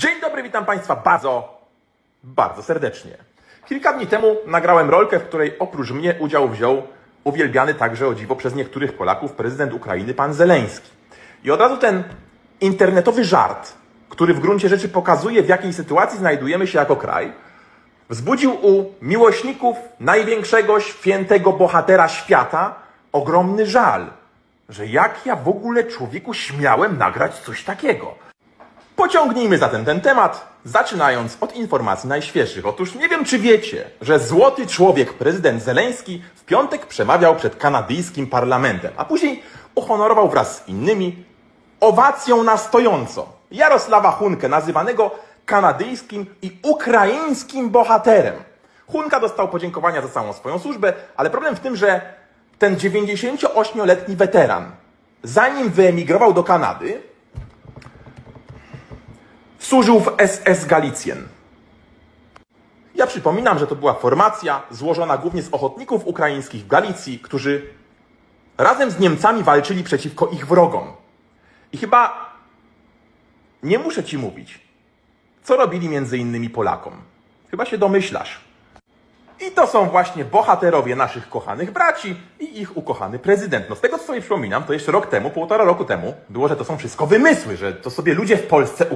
Dzień dobry, witam Państwa bardzo, bardzo serdecznie. Kilka dni temu nagrałem rolkę, w której oprócz mnie udział wziął uwielbiany także o dziwo przez niektórych Polaków prezydent Ukrainy, pan Zeleński. I od razu ten internetowy żart, który w gruncie rzeczy pokazuje, w jakiej sytuacji znajdujemy się jako kraj, wzbudził u miłośników największego świętego bohatera świata ogromny żal, że jak ja w ogóle człowieku śmiałem nagrać coś takiego. Pociągnijmy zatem ten temat, zaczynając od informacji najświeższych. Otóż nie wiem, czy wiecie, że złoty człowiek, prezydent Zeleński, w piątek przemawiał przed kanadyjskim parlamentem, a później uhonorował wraz z innymi owacją na stojąco Jarosława Hunkę, nazywanego kanadyjskim i ukraińskim bohaterem. Hunka dostał podziękowania za całą swoją służbę, ale problem w tym, że ten 98-letni weteran, zanim wyemigrował do Kanady, służył w SS Galicjen. Ja przypominam, że to była formacja złożona głównie z ochotników ukraińskich w Galicji, którzy razem z Niemcami walczyli przeciwko ich wrogom. I chyba nie muszę ci mówić, co robili między innymi Polakom. Chyba się domyślasz. I to są właśnie bohaterowie naszych kochanych braci i ich ukochany prezydent. No z tego co sobie przypominam, to jeszcze rok temu, półtora roku temu było, że to są wszystko wymysły, że to sobie ludzie w Polsce